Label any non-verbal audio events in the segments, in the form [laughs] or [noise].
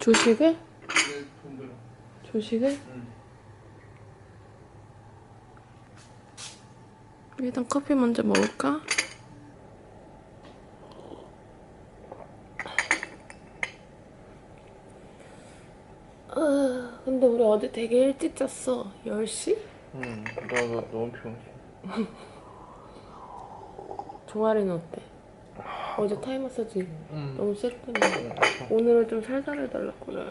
조식을? 조식을? 일단 커피 먼저 먹을까? 아, 근데 우리 어제 되게 일찍 잤어. 10시? 응, 나, 나 너무 피곤해. 종아리는 어때? 어제 타이 마사지 응. 너무 셌더니 오늘은 좀 살살 해달랐구나.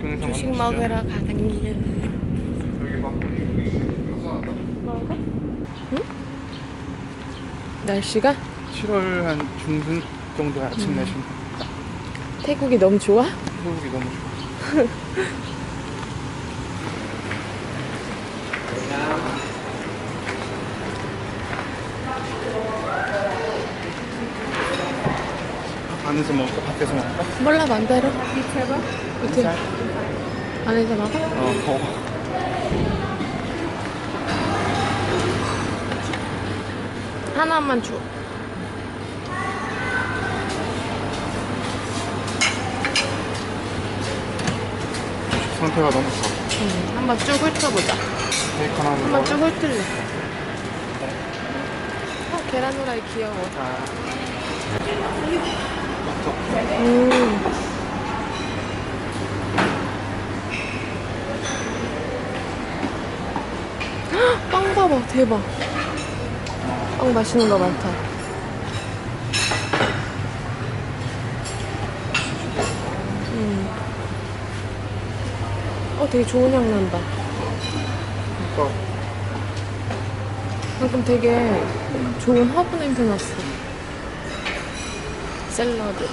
동영상 조식 만드시죠? 먹으러 가당길. 여기 막 먹어? 응? 날씨가 7월 한 중순 정도에 아침 날씨 태국이 너무 좋아? 태국이 너무 좋아. [laughs] 안에서 먹을까? 밖에서 먹을까? 몰라 맘대로. 밑에 안에서 먹어? 어, 먹어. 하나만 줘. 상태가 너무 좋아. 응, 한번 쭉 훑어보자. 케이크 하나 한번. 쭉 훑을래. 어, 계란 후라이 귀여워. 아, 음. 헉, 빵 봐봐, 대박. 빵 맛있는 거 많다. 음. 어, 되게 좋은 향 난다. 그러니까 방금 되게 좋은 허브 냄새 났어. 샐러드.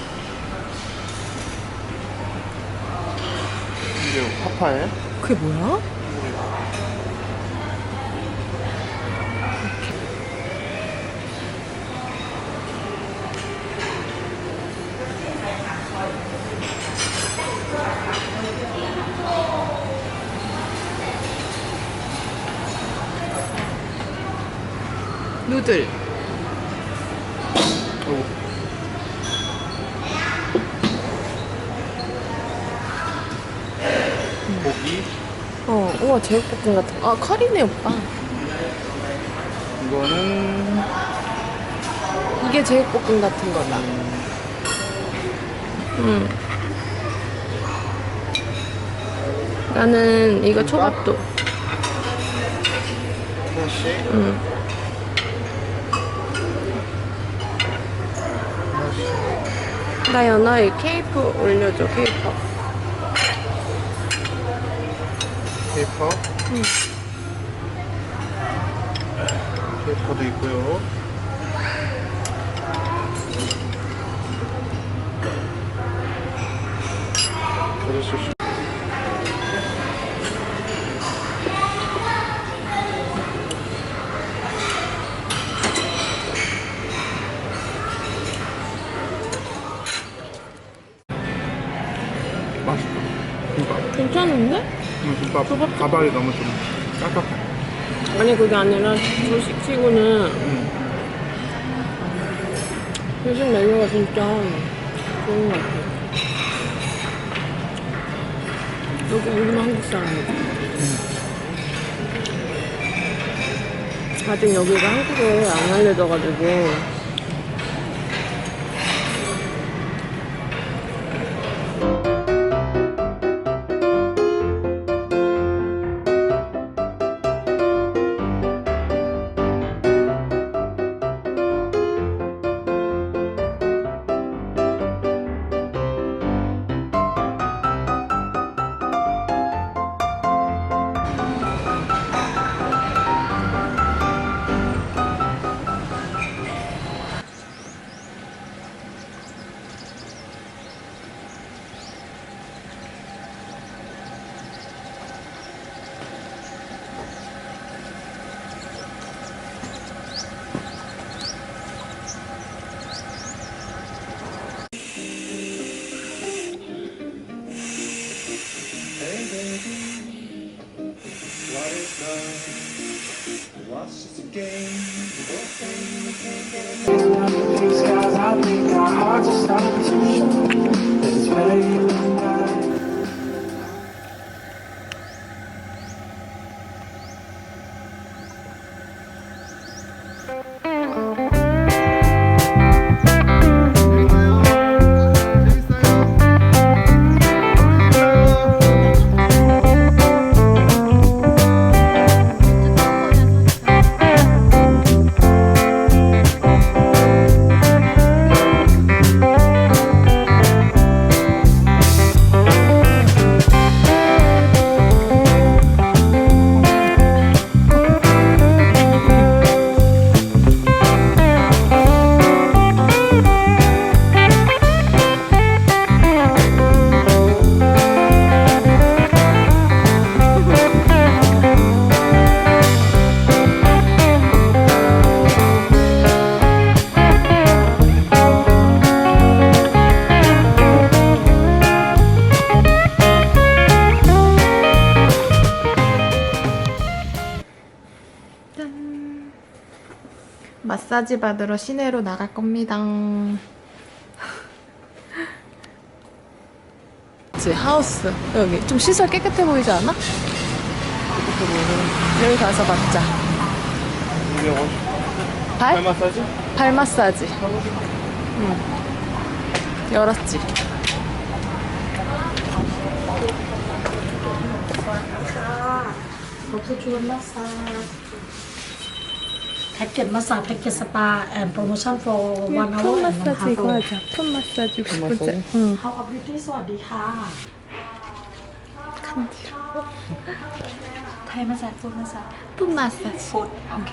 이게 파파에 그게 뭐야? 누들. 오. 고기 어, 우와, 제육볶음 같은 거. 아, 커리네, 오빠. 이거는 이게 제육볶음 같은 거다. 음. 나는 이거 초밥도. 응. 나 연어에 케이프 올려줘, 케이퍼. 페이퍼 응. 페이퍼도 있고요 그럴 수 가, 가방이 너무 좀 깝깝해. 아니 그게 아니라 조식치고는 요즘 음. 메뉴가 진짜 좋은 것 같아요. 여기 우리만 한국 사람이고 음. 아직 여기가 한국에 안 알려져가지고 마사지 받으러 시내로 나갈 겁니다. 지 하우스 여기 좀 시설 깨끗해 보이지 않아? 깨끗해 보이네. 여기 가서 받자. 이게 어, 발? 발 마사지? 발 마사지. 응. 열었지. packet massage packet spa and promotion for one hour and one half hour ทุ่มมาสจิกว่าจ้ะทุ่มมาสจิกว่าจ้ะ How are you สวัสดีค่ะไทยมาสจิกฟูดมาสจิกทุ่มมาสจิกฟูดโอเค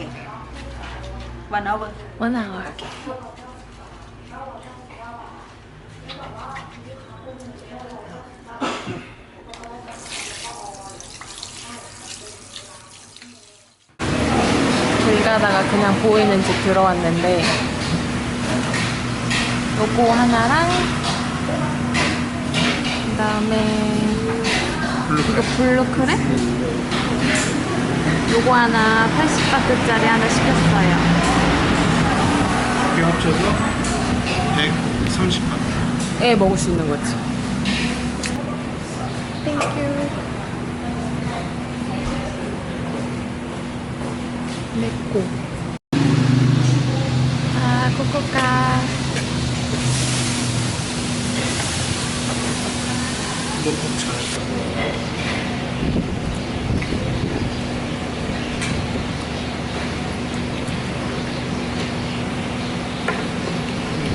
one hour one hour okay 가다가 그냥 보이는 집 들어왔는데 요거 하나랑 그 다음에 이거 블루크랩? 요거 하나 80바트짜리 하나 시켰어요. 이게 합쳐서 130만. 애 먹을 수 있는 거지. 땡큐. 내꺼. 아, 코코카.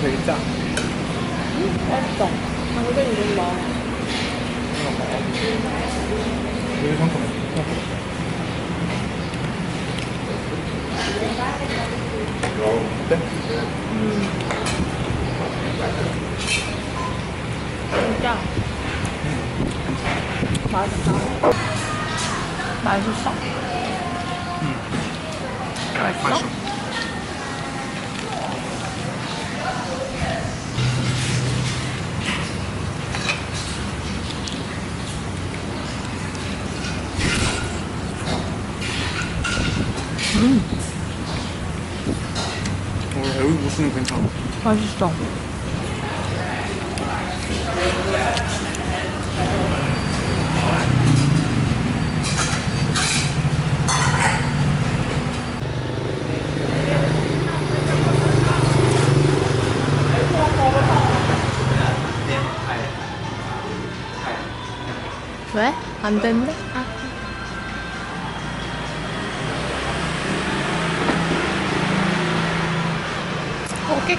되게 짜. 맛있어. 당근 이런 거. 여기 잠깐만. 어때? 진짜. 맛있다. 맛있어? 무수는 괜찮아. 맛있어. 왜? 안 된대?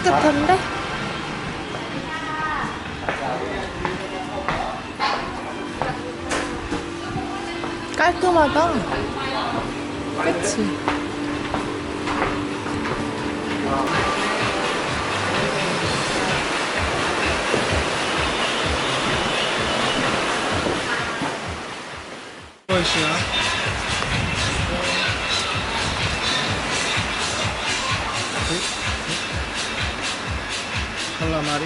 깨끗한데? 깔끔하다. 그치? 무엇이야? 마리?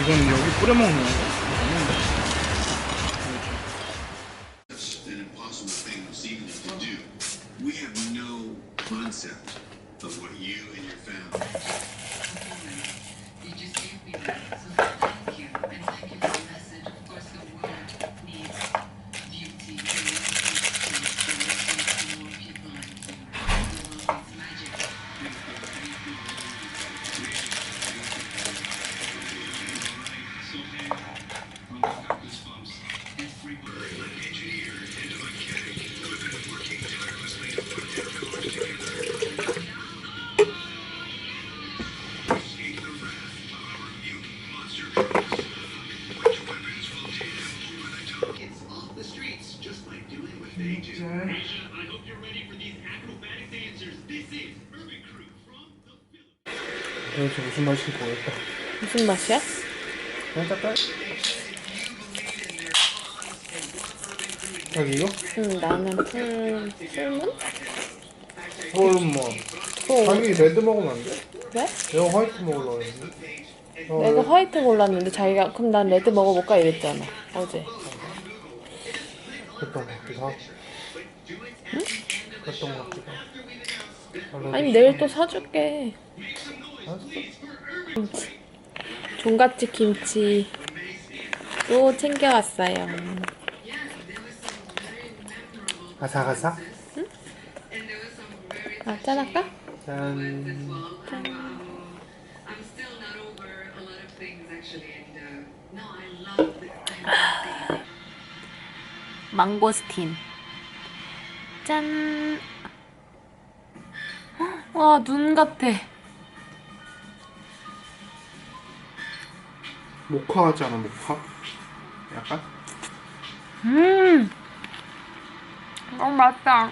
이건 여기 뿌려 먹는 거? an 무슨 맛인지 모르겠다. 무슨 맛이야? 그냥 닦아. 여기 이거? 음, 나는 풀, 풀문? 홀뭐 어, 자기 레드 먹으면 안 돼? 왜? 내가 화이트 먹으려고 했는데 어, 내가 화이트 골랐는데 자기가 그럼 난 레드 먹어볼까 이랬잖아 어제 그랬던 것 같기도 하고 그랬던 것 같기도 하고 아니 내일 또 사줄게. 김치 종갓집 김치 또 챙겨왔어요 아삭아삭 very 아 짠할까? 짠. Um, uh, the 망고스틴 짠 와 눈 같아 모카 같지 않아 모카? 약간? 음 너무 맛있다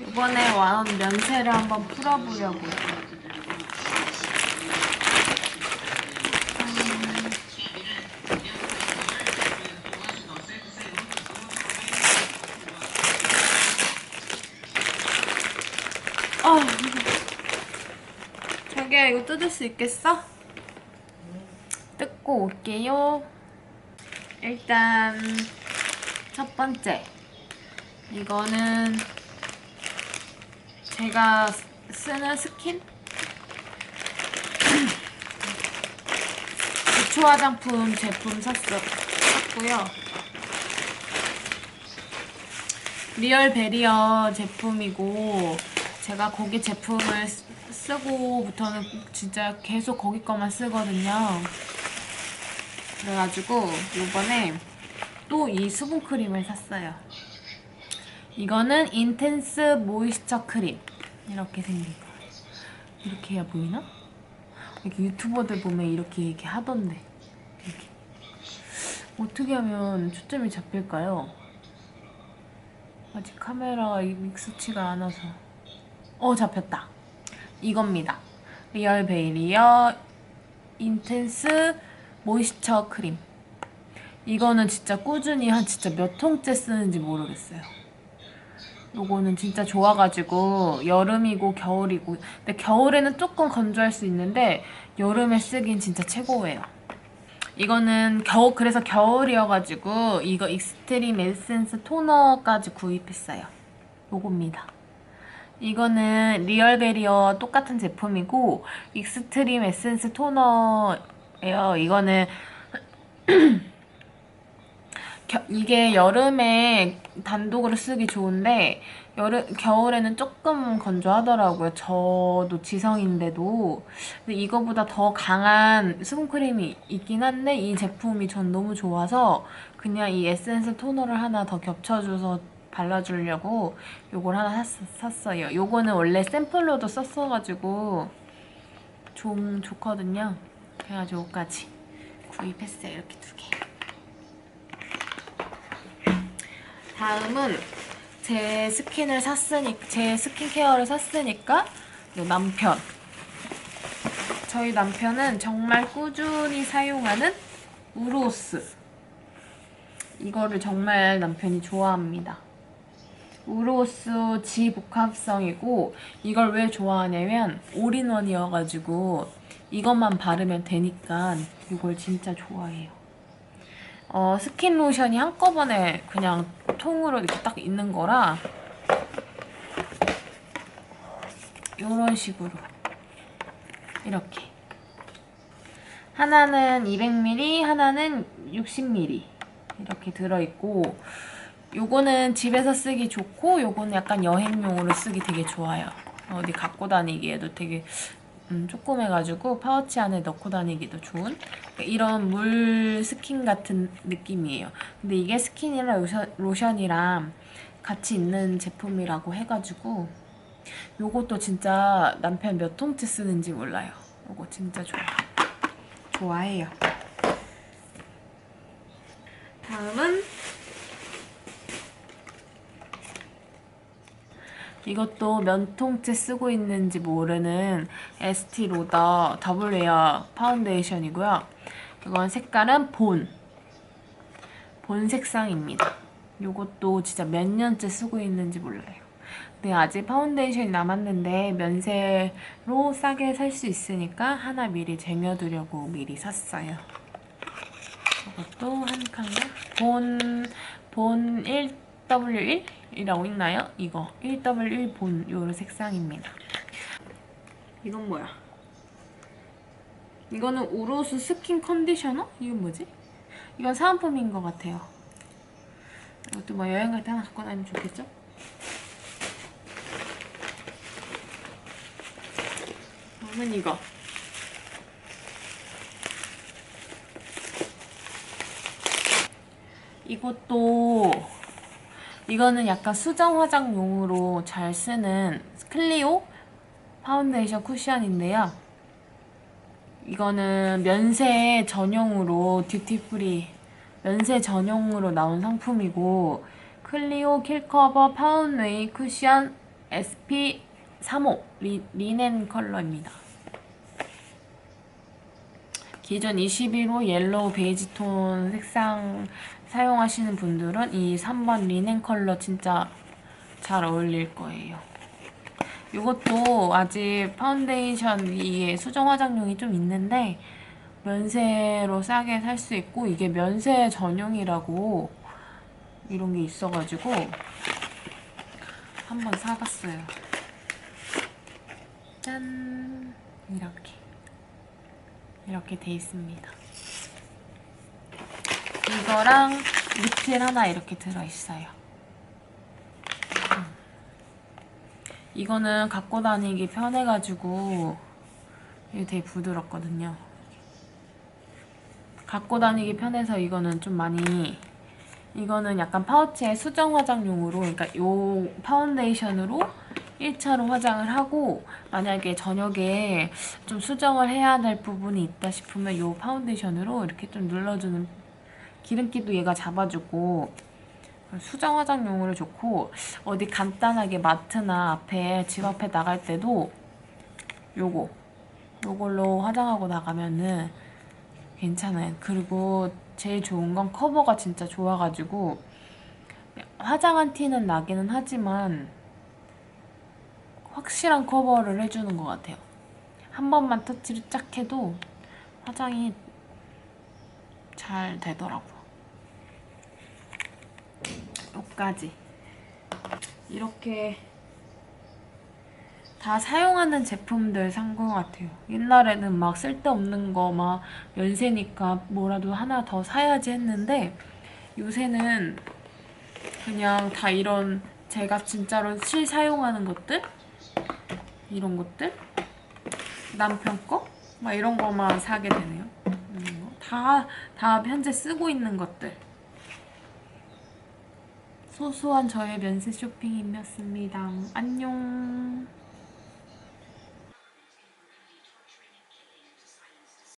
이번에 와온 면세를 한번 풀어보려고 아, 자기야 이거 뜯을 수 있겠어? 뜯고 올게요. 일단 첫 번째 이거는 제가 쓰는 스킨 [clears throat] 기초 화장품 제품 샀어 샀고요. 리얼 베리어 제품이고 제가 거기 제품을 쓰- 쓰고부터는 진짜 계속 거기 거만 쓰거든요. 그래가지고 이번에 또 이 수분 크림을 샀어요. 이거는 인텐스 모이스처 크림 이렇게 생긴 거. 이렇게 해야 보이나? 이렇게 유튜버들 보면 이렇게 이렇게 하던데 이렇게 어떻게 하면 초점이 잡힐까요? 아직 카메라가 익숙치가 않아서 어 잡혔다 이겁니다 리얼 베이리어 인텐스 모이스처 크림 이거는 진짜 꾸준히 한 진짜 몇 통째 쓰는지 모르겠어요 요거는 진짜 좋아가지고 여름이고 겨울이고 근데 겨울에는 조금 건조할 수 있는데 여름에 쓰긴 진짜 최고예요. 이거는 겨우 그래서 겨울이어가지고 이거 익스트림 에센스 토너까지 구입했어요. 요겁니다. 이거는 리얼 베리어 똑같은 제품이고 익스트림 에센스 토너예요. 이거는 [clears throat] 겨- 이게 여름에 단독으로 쓰기 좋은데 여름 겨울에는 조금 건조하더라고요. 저도 지성인데도 근데 이거보다 더 강한 수분크림이 있긴 한데 이 제품이 전 너무 좋아서 그냥 이 에센스 토너를 하나 더 겹쳐줘서 발라주려고 요걸 하나 샀, 어요 요거는 원래 샘플로도 썼어가지고 좀 좋거든요. 그래가지고 요까지 구입했어요. 이렇게 두 개. 다음은 제 스킨을 샀으니 제 스킨케어를 샀으니까 요 남편. 저희 남편은 정말 꾸준히 사용하는 우로스. 이거를 정말 남편이 좋아합니다. 우로스 지 복합성이고 이걸 왜 좋아하냐면 올인원이어가지고 이것만 바르면 되니까 이걸 진짜 좋아해요. 어, 스킨 로션이 한꺼번에 그냥 통으로 이렇게 딱 있는 거라 이런 식으로 이렇게 하나는 200ml, 하나는 60ml 이렇게 들어있고 요거는 집에서 쓰기 좋고 요거는 약간 여행용으로 쓰기 되게 좋아요. 어디 갖고 다니기에도 되게 음, 조그매가지고 파우치 안에 넣고 다니기도 좋은 이런 물 스킨 같은 느낌이에요. 근데 이게 스킨이랑 로션, 로션이랑 같이 있는 제품이라고 해가지고 요것도 진짜 남편 몇 통째 쓰는지 몰라요. 요거 진짜 좋아. 좋아해요. 다음은 이것도 몇 통째 쓰고 있는지 모르는 에스티 로더 더블 레어 파운데이션이고요. 이건 색깔은 본. 본 색상입니다. 이것도 진짜 몇 년째 쓰고 있는지 몰라요. 근데 아직 파운데이션이 남았는데 면세로 싸게 살 수 있으니까 하나 미리 쟁여두려고 미리 샀어요. 이것도 한 칸에 본, 본 1W1이라고 있나요? 이거 1W1 본 요런 색상입니다. 이건 뭐야? 이거는 우로스 스킨 컨디셔너? 이건 뭐지? 이건 사은품인 것 같아요. 이것도 뭐 여행 갈 때 하나 갖고 다니면 좋겠죠? 다음은 이거. 이것도 이거는 약간 수정 화장용으로 잘 쓰는 클리오 파운데이션 쿠션인데요. 이거는 면세 전용으로 듀티프리 면세 전용으로 나온 상품이고 클리오 킬커버 파운웨이 쿠션 SP 35 리, 리넨 컬러입니다. 기존 21호 옐로우 베이지 톤 색상 사용하시는 분들은 이 3번 리넨 컬러 진짜 잘 어울릴 거예요. 이것도 아직 파운데이션 위에 수정 화장용이 좀 있는데 면세로 싸게 살 수 있고 이게 면세 전용이라고 이런 게 있어가지고 한번 사봤어요. 짠 이렇게 이렇게 돼 있습니다. 이거랑 리필 하나 이렇게 들어있어요. 음. 이거는 갖고 다니기 편해가지고 이게 되게 부드럽거든요. 갖고 다니기 편해서 이거는 좀 많이 이거는 약간 파우치에 수정 화장용으로 그러니까 요 파운데이션으로 1차로 화장을 하고 만약에 저녁에 좀 수정을 해야 될 부분이 있다 싶으면 요 파운데이션으로 이렇게 좀 눌러주는 기름기도 얘가 잡아주고 수정 화장용으로 좋고 어디 간단하게 마트나 앞에 집 앞에 나갈 때도 요거 요걸로 화장하고 나가면은 괜찮아요. 그리고 제일 좋은 건 커버가 진짜 좋아가지고 화장한 티는 나기는 하지만 확실한 커버를 해주는 것 같아요. 한 번만 터치를 쫙 해도 화장이 잘 되더라고요. 여기까지 이렇게 다 사용하는 제품들 산 것 같아요. 옛날에는 막 쓸데없는 거 막 연세니까 뭐라도 하나 더 사야지 했는데 요새는 그냥 다 이런 제가 진짜로 실 사용하는 것들 이런 것들 남편 거? 막 이런 거만 사게 되네요. 음, 다, 다 현재 쓰고 있는 것들. 소소한 저의 면세 쇼핑이었습니다. 안녕.